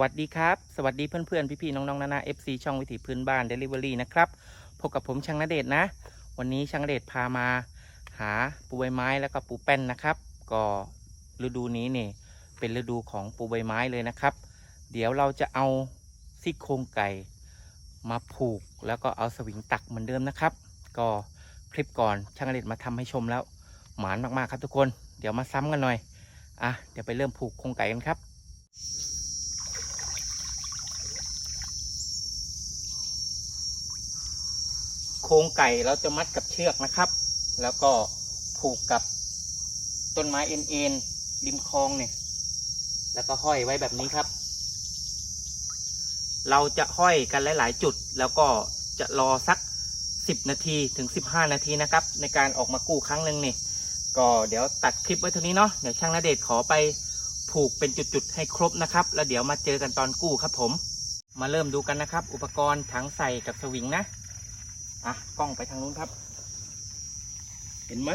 วัสดีครับ สวัสดีเพื่อนๆ พี่ๆ น้องๆ นานา FC ช่องวิถีพื้นบ้าน Delivery นะครับ พบกับผมช่างนเดชนะ วันนี้ช่างนเดชพามาหาปูใบไม้แล้วก็ปูแป้นนะครับ ก็ฤดูนี้เนี่ยเป็นฤดูของปูใบไม้เลยนะครับ เดี๋ยวเราจะเอาซี่โครงไก่มาผูกแล้วก็เอาสวิงตักเหมือนเดิมนะครับ ก็คลิปก่อนช่างนเดชมาทำให้ชมแล้ว หมานมากๆครับทุกคน เดี๋ยวมาซ้ำกันหน่อย อะ เดี๋ยวไปเริ่มผูกโครงไก่กันครับ ครงไก่เราจะมัดกับเชือกนะครับ แล้วก็ผูกกับต้นไม้เอ็นๆริมคลองเนี่ย แล้วก็ห้อยไว้แบบนี้ครับ เราจะห้อยกันหลาย ๆ จุด แล้วก็จะรอสัก 10 นาทีถึง 15 นาทีนะครับ ในการออกมากู้ครั้งหนึ่งนี่ก็เดี๋ยวตัดคลิปไว้เท่านี้เนาะเดี๋ยวช่างนาเดชขอไปผูกเป็นจุด ๆ ให้ครบนะครับ แล้วเดี๋ยวมาเจอกันตอนกู้ครับผม มาเริ่มดูกันนะครับ อุปกรณ์ถังใส่กับสวิงนะ อะกล้องไปทางนู้นครับ เห็นไหม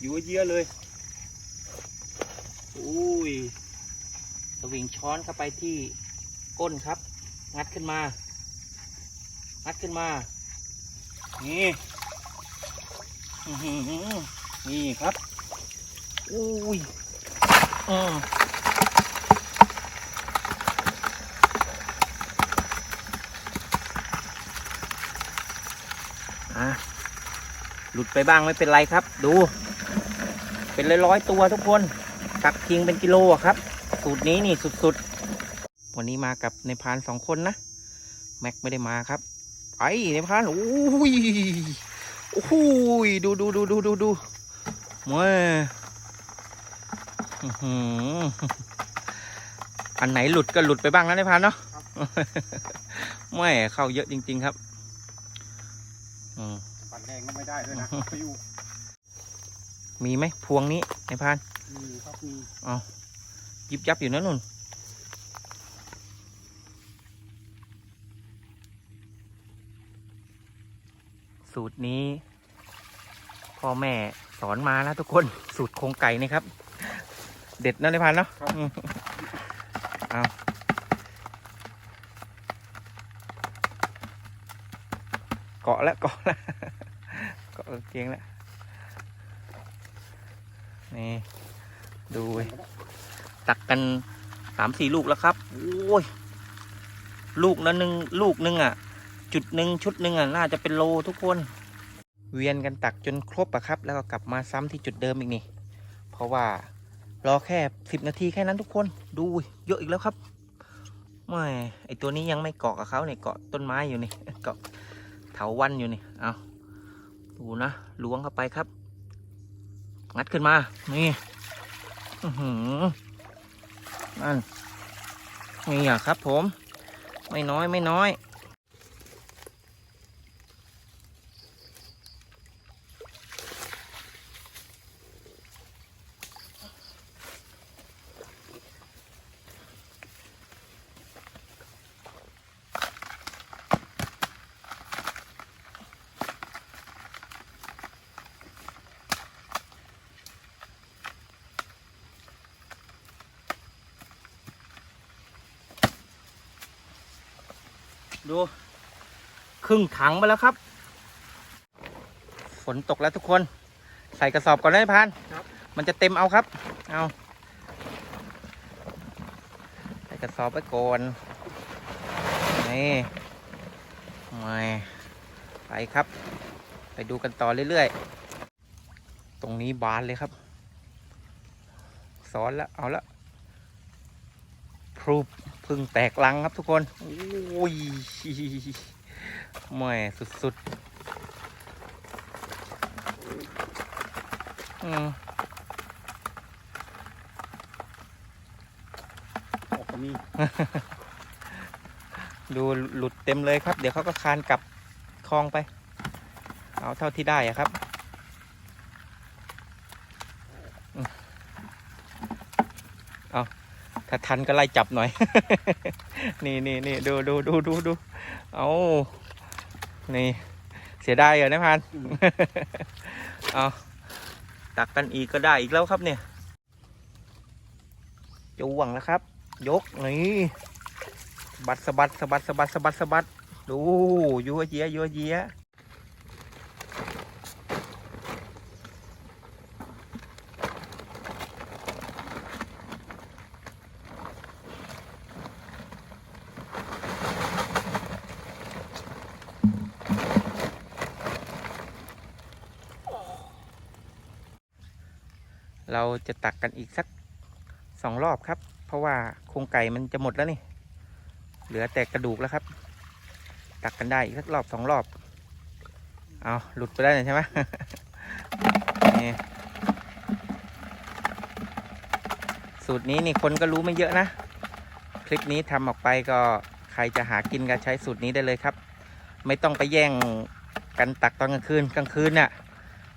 อยู่เยอะเลยอุ้ยสวิงช้อนเข้าไปที่ก้นครับ งัดขึ้นมา งัดขึ้นมา นี่นี่ครับ อุ้ยอืม หลุดไปบ้างไม่เป็นไรครับ ดู เป็นร้อยๆตัวทุกคนตักทิ้งเป็นกิโลอะครับ สูตรนี้นี่สุดๆ วันนี้มากับในพรานสองคนนะ แม็กไม่ได้มาครับไอ้ในพรานโอ้ยโอ้โหยดูดูดูดูดูดูเมื่ออื้อหืออันไหนหลุดก็หลุดไปบ้างนะในพรานเนาะไม่เข้าเยอะจริง ๆ ครับ อืมปัดแดง ก็ไม่ได้ด้วยนะฟิวมีไหมพวงนี้ในพรานมีครับมียิบยับอยู่นะนุ่นสูตรนี้ พ่อแม่สอนมานะทุกคนสูตรโครงไก่นี่ครับ เด็ดนะในพันเนาะอืมเอาเกาะแล้วเกาะแล้ว เกาะกางเกงแล้วนี่ดูเว้ตักกันสามสี่ลูกแล้วครับโอ้ยลูกละหนึ่งลูกหนึ่งอะ จุดหนึ่งชุดหนึ่งอะน่าจะเป็นโลทุกคน เวียนกันตักจนครบอะครับ แล้วก็กลับมาซ้ำที่จุดเดิมอีกนี่ เพราะว่ารอแค่สิบนาทีแค่นั้นทุกคนดูเยอะอีกแล้วครับไม่ไอตัวนี้ยังไม่เกาะกับเขาเนี่ยเกาะต้นไม้อยู่นี่เกาะเถาวันอยู่นี่เอา ดูนะล้วงเข้าไปครับ งัดขึ้นมา นี่อื้อหือนั่นนี่อะครับผม ไม่น้อยไม่น้อย ดู ครึ่งถังไปแล้วครับ ฝนตกแล้วทุกคน ใส่กระสอบก่อนได้พานครับมันจะเต็มเอาครับ เอาใส่กระสอบไปก่อนนี่ไม่ไปครับ ไปดูกันต่อเรื่อยๆ ตรงนี้บานเลยครับสอนแล้วเอาละพรูป พึ่งแตกลังครับทุกคนโอ้ยแหม่สุดๆอืมออกก็มี ดูหลุดเต็มเลยครับ เดี๋ยวเขาก็คานกลับคลองไป เอาเท่าที่ได้อะครับอืมเอา ถ้าทันก็ไล่จับหน่อย นี่นี่นี่ดูดูดูดูดูเอานี่เสียดายเหรอนะพันเอาตักกันอีกก็ได้อีกแล้วครับเนี่ยจวงแล้วครับ ยกนี่บัดสะบัดสะบัดสะบัดสะบัดสะบัดดูยัวเยียยัวเยีย เราจะตักกันอีกสักสองรอบครับ เพราะว่าโครงไก่มันจะหมดแล้วนี่ เหลือแต่กระดูกแล้วครับ ตักกันได้อีกสักรอบสองรอบ เอาหลุดไปได้ใช่ไหมนี่สูตรนี้นี่คนก็รู้ไม่เยอะนะ คลิปนี้ทำออกไปก็ใครจะหากินก็ใช้สูตรนี้ได้เลยครับ ไม่ต้องไปแย่งกันตักตอนกลางคืนกลางคืนน่ะ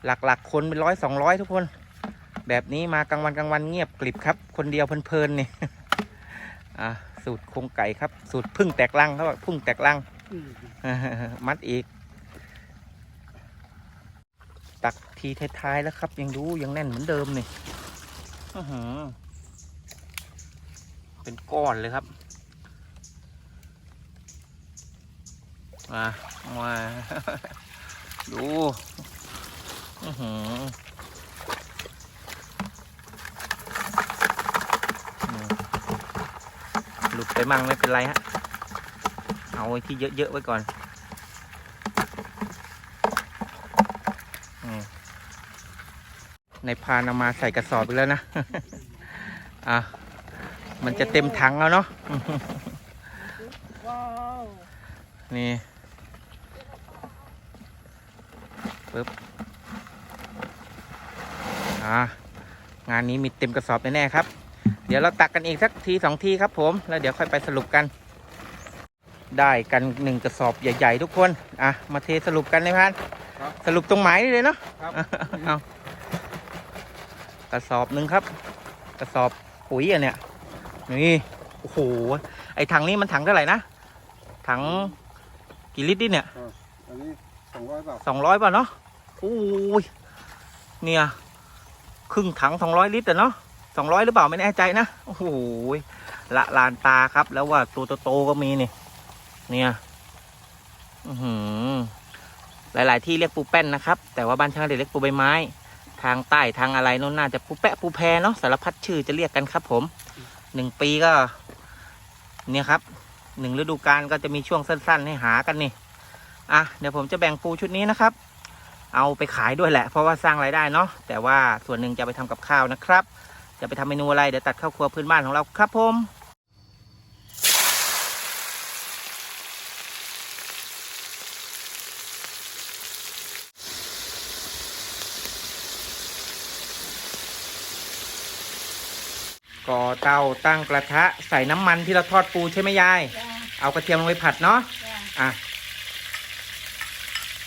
หลักๆคนเป็นร้อยสองร้อยทุกคน แบบนี้มากลางวันกลางวันเงียบกลิบครับ คนเดียวเพลินๆนี่อะสูตรโครงไก่ครับ สูตรพึ่งแตกลังเขาบอกพึ่งแตกลังอืมมัดอีก ตักทีท้ายๆแล้วครับ ยังดูยังแน่นเหมือนเดิมนี่อื้อหือเป็นก้อนเลยครับมามาดู อื้อหืออืมหลุด ไปมั่งไม่เป็นไรฮะ เอาที่เยอะๆไว้ก่อนในพานเอามาใส่กระสอบไปแล้วนะ อะ มันจะเต็มถังแล้วเนาะ นี่ปึ๊บ อะ งานนี้มีเต็มกระสอบแน่ๆครับ เดี๋ยวเราตักกันอีกสักทีสองทีครับผม แล้วเดี๋ยวค่อยไปสรุปกัน ได้กันหนึ่งกระสอบใหญ่ๆทุกคน อะ มาเทสรุปกันเลยพันครับสรุปตรงหมายนี่เลยเนาะครับเอากระสอบหนึ่งครับ กระสอบปุ๋ยอะเนี่ย นี่ โอ้โห ไอถังนี้มันถังเท่าไหร่นะ ถังกี่ลิตรดิเนี่ยอันนี้สองร้อยบาทสองร้อยป่ะเนาะโอ้ยเนี่ย ครึ่งถังสองร้อยลิตรอะเนาะ สองร้อยหรือเปล่าไม่แน่ใจนะ โอ้โหละลานตาครับ แล้วว่าตัวโตๆก็มีนี่เนี่ยอือหือหลาย ๆ ที่เรียกปูแป้นนะครับ แต่ว่าบ้านช่างเด็กเรียกปูใบไม้ ทางใต้ทางอะไรโน่นน่าจะปูแปะปูแพเนาะสารพัดชื่อจะเรียกกันครับ ผมหนึ่งปีก็ เนี่ยครับหนึ่งฤดูกาลก็จะมีช่วงสั้น ๆ ให้หากันนี่อะเดี๋ยวผมจะแบ่งปูชุดนี้นะครับ เอาไปขายด้วยแหละ เพราะว่าสร้างรายได้เนาะแต่ว่าส่วนหนึ่งจะไปทำกับข้าวนะครับ จะไปทำเมนูอะไร เดี๋ยวตัดข้าวครัวพื้นบ้านของเราครับผมก่อเตาตั้งกระทะใส่น้ำมันที่เราทอดปูใช่ไหมยายจ้าเอากระเทียมลงไปผัดเนาะจ้าอะ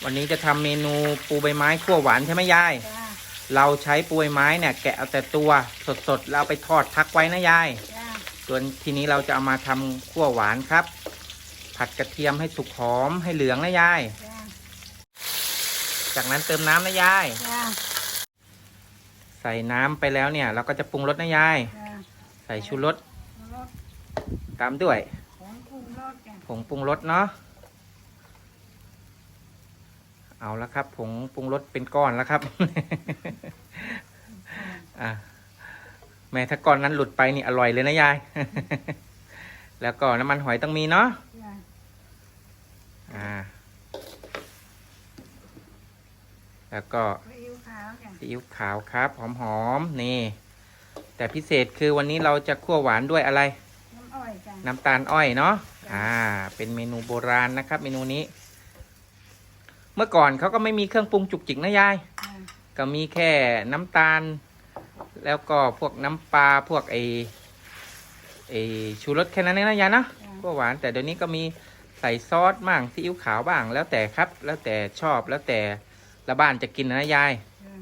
วันนี้จะทำเมนูปูใบไม้ขั่วหวานใช่ไหมยายจ้า เราใช้ปูใบไม้เนี่ยแกะเอาแต่ตัวสดๆแล้วเอาไปทอดพักไว้นะยาย จ้าส่วนทีนี้เราจะเอามาทำขั่วหวานครับ ผัดกระเทียมให้สุกหอมให้เหลืองนะยาย จ้าจากนั้นเติมน้ำนะยาย จ้าใส่น้ำไปแล้วเนี่ย เราก็จะปรุงรสนะยาย จ้าใส่ชูรสรถตามด้วยของปรุงรสจ้าผงปรุงรสเนาะ เอาละครับผงปรุงรสเป็นก้อนแล้วครับอะแม้ถ้าก้อนนั้นหลุดไปนี่อร่อยเลยนะยาย แล้วก็น้ำมันหอยต้องมีเนาะจ้าอ่า แล้วก็ซีอิ๊วขาวจ้าซีอิ๊วขาวครับหอมๆนี่ แต่พิเศษคือวันนี้เราจะคั่วหวานด้วยอะไร น้ำอ้อยจ้าน้ำตาลอ้อยเนาะอ่า เป็นเมนูโบราณนะครับ เมนูนี้ เมื่อก่อนเขาก็ไม่มีเครื่องปรุงจุกจิกนะยายจ้าก็มีแค่น้ำตาล แล้วก็พวกน้ำปลาพวกไอไอชูรสแค่นั้นเองนะยายนะจ้าพวกหวานแต่เดี๋ยวนี้ก็มีใส่ซอสบ้างซีอิ๊วขาวบ้างแล้วแต่ครับ แล้วแต่ชอบแล้วแต่ละบ้านจะกินนะยายจ้า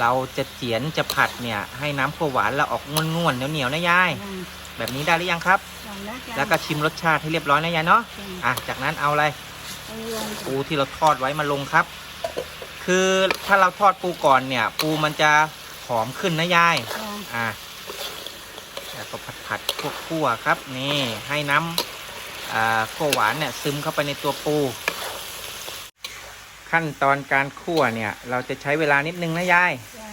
เราจะเจียนจะผัดเนี่ย ให้น้ำข้าวหวานเราออกง่วนๆเหนียวๆนะยายจ้าแบบนี้ได้หรือยังครับจ้าแล้วจ้าแล้วก็ชิมรสชาติให้เรียบร้อยนะยายเนาะจ้าอะจากนั้นเอาอะไรเอาลง ปูที่เราทอดไว้มาลงครับ คือถ้าเราทอดปูก่อนเนี่ย ปูมันจะหอมขึ้นนะยายจ้าอะแล้วก็ก็ผัดผัดๆคั่วๆครับ นี่ให้น้ำอ่าคั่วหวานเนี่ยซึมเข้าไปในตัวปู ขั้นตอนการคั่วเนี่ย เราจะใช้เวลานิดนึงนะยายจ้ะ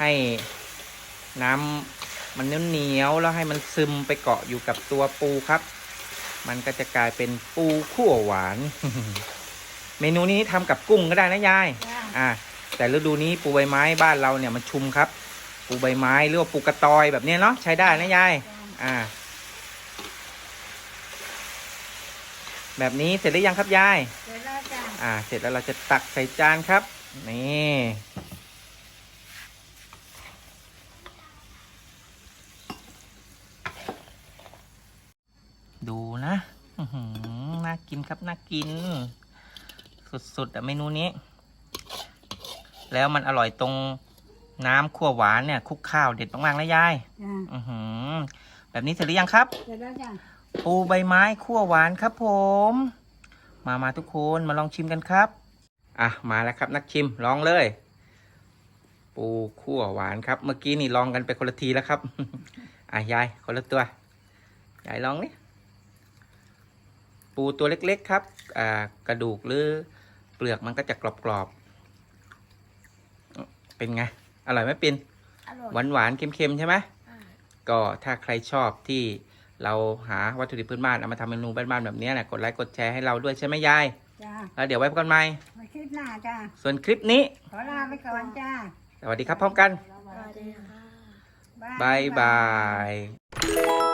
ให้น้ำมันเหนียวๆแล้วให้มันซึมไปเกาะอยู่กับตัวปูครับ มันก็จะกลายเป็นปูขั่วหวาน เมนูนี้ทำกับกุ้งก็ได้นะยายจ้ะอ่า แต่ฤดูนี้ปูใบไม้บ้านเราเนี่ยมันชุมครับ ปูใบไม้หรือว่าปูกระตอยแบบเนี้ยเนาะใช้ได้นะยายจ้ะอ่า แบบนี้เสร็จหรือยังครับยายเดี๋ยวเราจ้ะ อ่า เสร็จแล้วเราจะตักใส่จานครับ นี่ ดูนะอื้อหือน่ากิน ครับน่ากิน สุดๆอะเมนูนี้ แล้วมันอร่อยตรงน้ำขั่วหวานเนี่ยคลุกข้าวเด็ดมากๆนะยายจ้ะอือหือ แบบนี้เสร็จหรือยังครับเดี๋ยวเราจ้ะปูใบไม้คั่วหวานครับ ผม มามาทุกคนมาลองชิมกันครับ อะมาแล้วครับ นักชิมลองเลย ปูคั่วหวานครับ เมื่อกี้นี่ลองกันไปคนละทีแล้วครับ อะยายคนละตัวยายลองนี่ ปูตัวเล็กๆครับอ่ากระดูกหรือเปลือกมันก็จะกรอบๆ เป็นไง อร่อยไหมปินอร่อยหวานหวานๆเค็มๆ ใช่ไหมอ่าก็ถ้าใครชอบที่เราหาวัตถุดิบพื้นบ้านเอามาทำเมนูบ้านๆแบบนี้นะกดไลค์กดแชร์ให้เราด้วยใช่ไหมยายจ้ะแล้วเดี๋ยวไว้พบกันใหม่มาคลิปหน้าจ้ะส่วนคลิปนี้ขอลาไปก่อนจ้ะสวัสดีครับพร้อมกันสวัสดีค่ะบายบาย